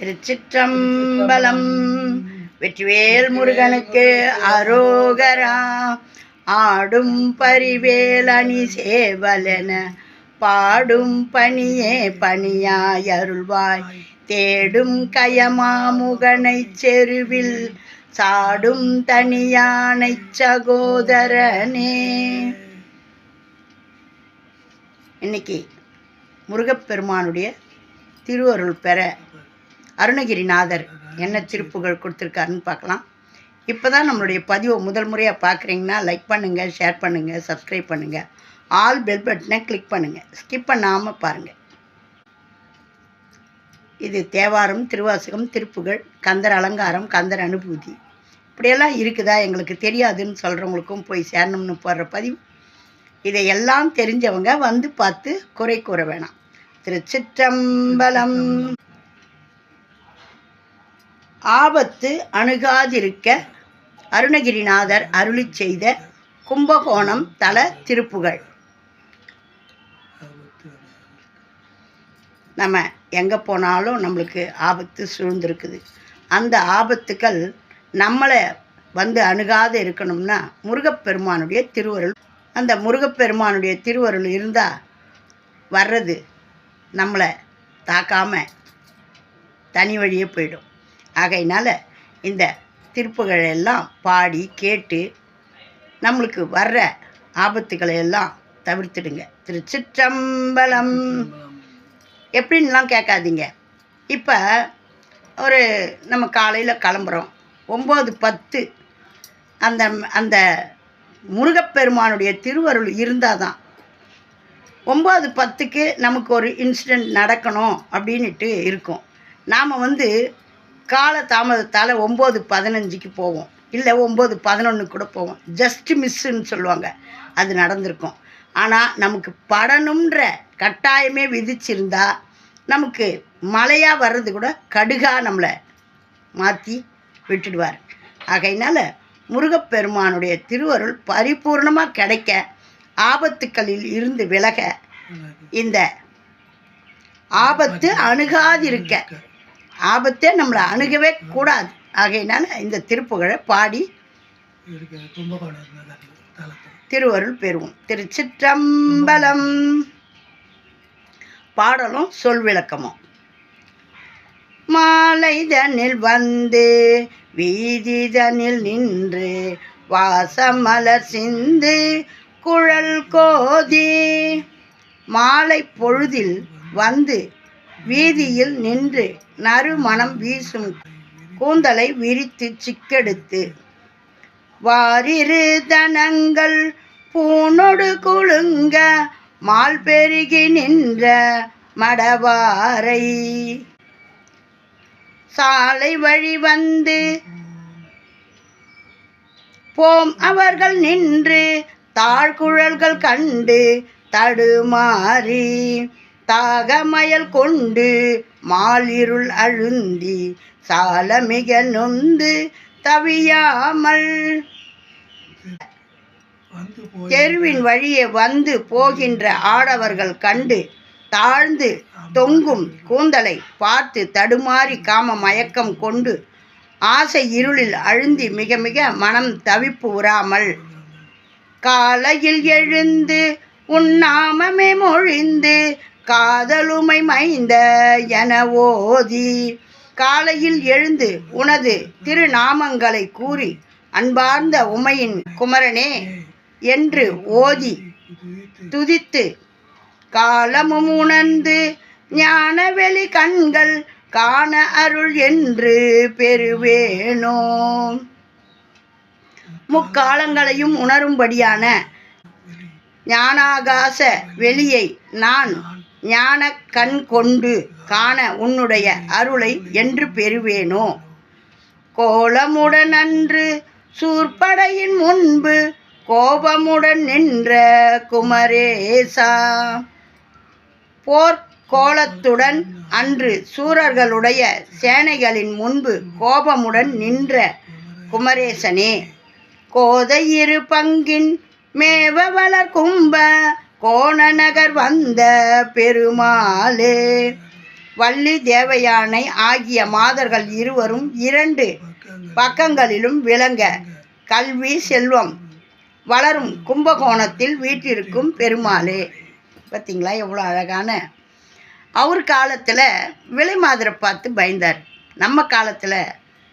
திருச்சிற்றம்பலம். வெற்றிவேல் முருகனுக்கு அரோகரா. ஆடும் பரிவேலணி சேவலென பாடும் பணியே பணியாய் அருள்வாய் தேடும் கயமாமுகனை செருவில் சாடும் தனியானைச் சகோதரனே. இன்னைக்கு முருகப்பெருமானுடைய திருவருள் பெற அருணகிரிநாதர் என்ன திருப்புகள் கொடுத்துருக்காருன்னு பார்க்கலாம். இப்போ தான் நம்மளுடைய பதிவை முதல் முறையாக பார்க்குறீங்கன்னா லைக் பண்ணுங்கள் ஷேர் பண்ணுங்கள் சப்ஸ்கிரைப் பண்ணுங்கள் ஆல் பெல் பட்டனை கிளிக் பண்ணுங்கள் ஸ்கிப் பண்ணாமல் பாருங்கள் இது தேவாரம் திருவாசகம் திருப்புகள் கந்தர் அலங்காரம் கந்தர் அனுபூதி. இப்படியெல்லாம் இருக்குதா? எங்களுக்கு தெரியாதுன்னு சொல்கிறவங்களுக்கும் போய் சேரணும்னு போடுற பதிவு. இதையெல்லாம் தெரிஞ்சவங்க வந்து பார்த்து குறை கூற வேணாம். திருச்சிற்றம்பலம். ஆபத்து அணுகாதிருக்க அருணகிரிநாதர் அருளி செய்த கும்பகோணம் தல திருப்புகள். நம்ம எங்கே போனாலும் நம்மளுக்கு ஆபத்து சூழ்ந்திருக்குது. அந்த ஆபத்துக்கள் நம்மளை வந்து அணுகாத இருக்கணும்னா முருகப்பெருமானுடைய திருவருள் அந்த முருகப்பெருமானுடைய திருவருள் இருந்தால் வர்றது நம்மளை தாக்காமல் தனி வழியே போயிடும். ஆகையினால் இந்த திருப்புகளை எல்லாம் பாடி கேட்டு நம்மளுக்கு வர்ற ஆபத்துக்களை எல்லாம் தவிர்த்துடுங்க. திருச்சிற்றம்பலம். எப்படின்லாம் கேட்காதீங்க. இப்போ ஒரு நம்ம காலையில் கிளம்புறோம். ஒம்பது பத்து அந்த அந்த முருகப்பெருமானுடைய திருவருள் இருந்தால் தான் ஒம்பது பத்துக்கு நமக்கு ஒரு இன்சிடெண்ட் நடக்கணும் அப்படின்ட்டு இருக்கும். நாம் வந்து கால தாமதத்தால் ஒம்பது பதினஞ்சுக்கு போவோம். இல்லை ஒம்பது பதினொன்று கூட போவோம் ஜஸ்ட் மிஸ்ஸுன்னு சொல்லுவாங்க. அது நடந்திருக்கும். ஆனால் நமக்கு படணுன்ற கட்டாயமே விதிச்சிருந்தா நமக்கு மழையாக வர்றது கூட கடுகாக நம்மளை மாற்றி விட்டுடுவார். ஆகையினால் முருகப்பெருமானுடைய திருவருள் பரிபூர்ணமாக கிடைக்க ஆபத்துக்களில் இருந்து விலக இந்த ஆபத்து அணுகாதிருக்க. ஆபத்தே நம்மளை அணுகவே கூடாது. ஆகையினால இந்த திருப்புகழை பாடி திருவருள் பெறுவோம். திருச்சிற்றம்பலம். பாடலும் சொல் விளக்கமும். மாலைதனில் வந்து வீதிதனில் நின்று வாசமலர் சிந்து குழல் கோதி மாலை பொழுதில் வந்து வீதியில் நின்று நறுமணம் வீசும் கூந்தலை விரித்து சிக்கெடுத்து வாரிரு தனங்கள் பூனொடு குழுங்க மால் பெருகி நின்ற மடவாரை. சாலை வழி வந்து போம் அவர்கள் நின்று தாழ்குழல்கள் கண்டு தடுமாறி தாகமயல் கொண்டு மாலிருள் அழுந்தி சாலமிக நொந்து தவியாமல். தெருவின் வழியே வந்து போகின்ற ஆடவர்கள் கண்டு தாழ்ந்து தொங்கும் கூந்தலை பார்த்து தடுமாறி காம மயக்கம் கொண்டு ஆசை இருளில் அழுந்தி மிக மிக மனம் தவிப்பு உறாமல். காலையில் எழுந்து உன்னாமமே மொழிந்து காதலுமை மைந்த என ஓதி காலையில் எழுந்து உனது திருநாமங்களை கூறி அன்பார்ந்த உமையின் குமரனே என்று ஓதி துதித்து காலமும் உணர்ந்து ஞானவெளி கண்கள் காண அருள் என்று பெறுவேனோ. முக்காலங்களையும் உணரும்படியான ஞானாகாச வெளியை நான் ஞான கண் கொண்டு காண உன்னுடைய அருளை என்று பெறுவேனோ? கோலமுடன் அன்று சூர்படையின் முன்பு கோபமுடன் நின்ற குமரேசா. போர் கோலத்துடன் அன்று சூரர்களுடைய சேனைகளின் முன்பு கோபமுடன் நின்ற குமரேசனே கோதையிரு பங்கின் மேவ வளர் கும்ப கோணநகர் வந்த பெருமாளே. வள்ளி தேவயானை ஆகிய மாதர்கள் இருவரும் இரண்டு பக்கங்களிலும் விளங்க கல்வி செல்வம் வளரும் கும்பகோணத்தில் வீட்டிற்கும் பெருமாளே. பார்த்தீங்களா எவ்வளோ அழகான. அவர் காலத்தில் விலை மாதரை பார்த்து பயந்தார். நம்ம காலத்தில்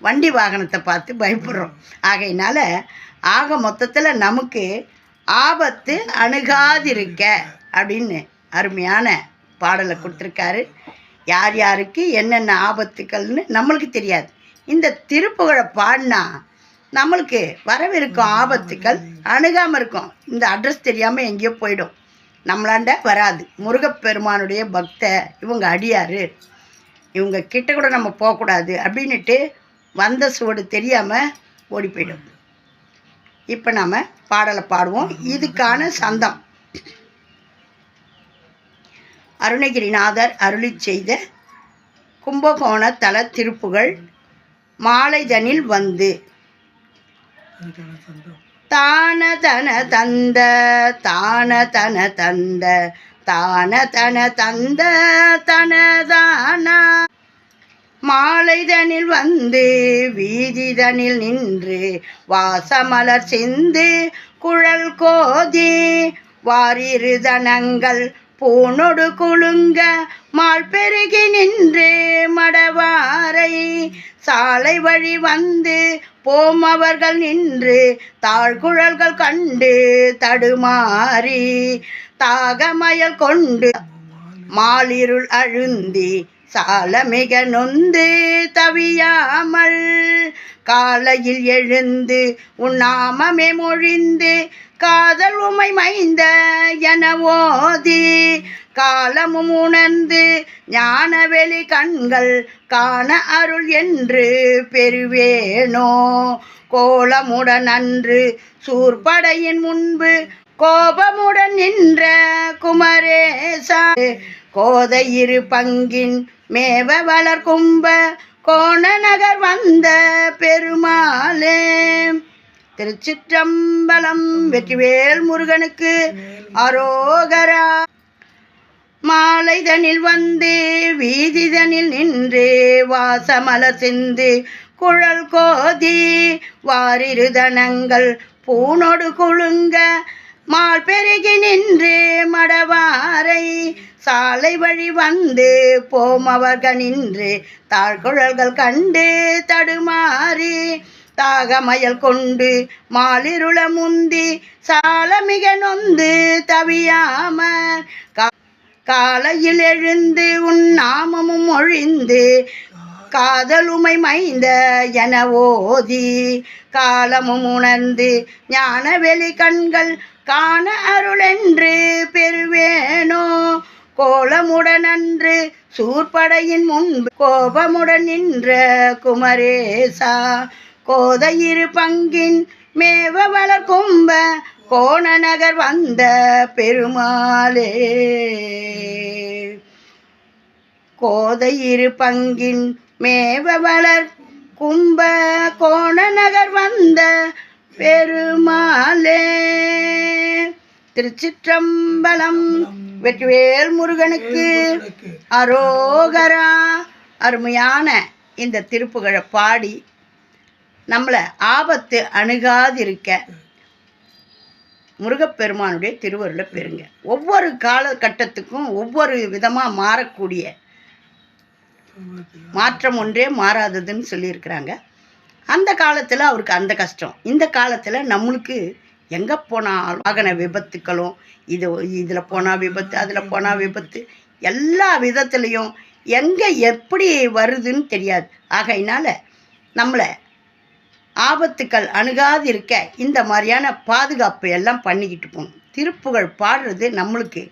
வண்டி வாகனத்தை பார்த்து பயப்படுறோம். ஆகையினால ஆக மொத்தத்தில் நமக்கு ஆபத்து அணுகாதிருக்க அப்படின்னு அருமையான பாடலை கொடுத்துருக்காரு. யார் யாருக்கு என்னென்ன ஆபத்துக்கள்னு நம்மளுக்கு தெரியாது. இந்த திருப்புகழை பாடினா நம்மளுக்கு வரவிருக்கும் ஆபத்துக்கள் அணுகாமல் இருக்கும். இந்த அட்ரஸ் தெரியாமல் எங்கேயோ போயிடும். நம்மளாண்ட வராது. முருகப்பெருமானுடைய பக்த இவங்க அடியார். இவங்க கிட்ட கூட நம்ம போகக்கூடாது அப்படின்னுட்டு வந்த சுவடு தெரியாமல் ஓடி போயிடும். இப்போ நாம் பாடலை பாடுவோம். இதுக்கான சந்தம். அருணகிரிநாதர் அருளி செய்த கும்பகோண தல திருப்புகள் மாலைதனில் வந்து. தான தன தந்த தான தன தந்த தான தன தந்த தனதானா? மாலைதனில் வந்து வீதிதனில் நின்று வாசமலர் சிந்து குழல் கோதி வாரிருதனங்கள் பூனொடு குலுங்க மால் பெருகி நின்று மடவாரை சாலை வழி வந்து போம் அவர்கள் நின்று தாழ்குழல்கள் கண்டு தடுமாறி தாகமயல் கொண்டு மாலிருள் அழுந்தி சால மிக நொந்து தவியாமல் காலையில் எழுந்து உண்ணாமமே மொழிந்து காதல் உமை மைந்த என ஓதி காலமும் உணர்ந்து ஞானவெளி கண்கள் காண அருள் என்று பெறுவேனோ. கோலமுடன் அன்று சூர்படையின் முன்பு கோபமுடன் நின்ற குமரேசா கோதையிரு பங்கின் மேவ வளர் கும்ப கோண நகர் வந்த பெருமாளே. திருச்சிற்றம்பலம் வெற்றிவேல் முருகனுக்கு அரோகரா. மாலைதனில் வந்து வீதிதனில் நின்று வாசமலர் சிந்து குழல் கோதி வாரிருதனங்கள் பூனொடு குழுங்க. மால் பெருகி நின்று மடவாரை. சாலை வழி வந்து போமவர்கள் நின்று. தாழ்குழல்கள் கண்டு தடுமாறி. தாகமயல் கொண்டு மாலிருள முந்தி. சால மிக நொந்து தவியாம. கா- காலையில் எழுந்து உன் நாமமும் ஒழிந்து. காதலுமை மைந்த என ஓதி. காலமும் உணர்ந்து ஞானவெளி கண்கள் காண அருளென்று பெறுவேனோ? கோலமுடன் அன்று சூர்படையின் முன்பு கோபமுடன் நின்ற குமரேசா கோதையிரு பங்கின் மேவ வளர் கும்ப கோண நகர் வந்த பெருமாளே. கோதையிரு பங்கின் மேவ வளர் கும்ப கோண நகர் வந்த பெருமாளே. திருச்சிற்றம்பலம் வெற்றிவேல் முருகனுக்கு அரோகரா. அருமையான இந்த திருப்புகழை பாடி நம்மளை ஆபத்து அணுகாதிருக்க முருகப்பெருமானுடைய திருவருளை பெறுங்க. ஒவ்வொரு காலகட்டத்துக்கும் ஒவ்வொரு விதமாக மாறக்கூடிய மாற்றம் ஒன்றே மாறாததுன்னு சொல்லியிருக்கிறாங்க. அந்த காலத்தில் அவருக்கு அந்த கஷ்டம். இந்த காலத்தில் நம்மளுக்கு எங்கே போனாலும் வாகன விபத்துக்களும் இது இதில் போனால் விபத்து அதில் போனால் விபத்து எல்லா விதத்துலேயும் எங்கே எப்படி வருதுன்னு தெரியாது. ஆகையினால் நம்மளை ஆபத்துக்கள் அணுகாதிருக்க இந்த மாதிரியான பாதுகாப்பு எல்லாம் பண்ணிக்கிட்டு போகணும். திருப்புகழ் பாடுறது நம்மளுக்கு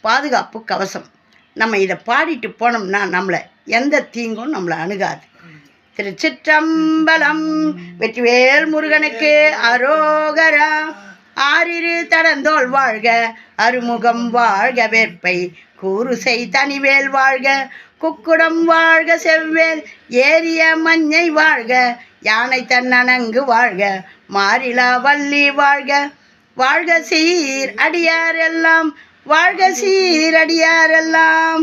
பாதுகாப்பு கவசம். நம்ம இதை பாடிட்டு போனோம்னா நம்மளை எந்த தீங்கும் நம்மளை அணுகாது. திருச்சிற்றம்பலம். வெற்றிவேல் முருகனுக்கு அரோகரா. ஆறிரு தடந்தோல் வாழ்க அருமுகம் வாழ்க வேற்பை கூறுசை தனிவேல் வாழ்க. குக்குடம் வாழ்க செவ்வேல் ஏரிய மஞ்சை வாழ்க. யானை தன்னணங்கு வாழ்க மாறிலா வள்ளி வாழ்க. வாழ்க சீர் அடியார் எல்லாம் வாழ்க சீர் அடியார் எல்லாம்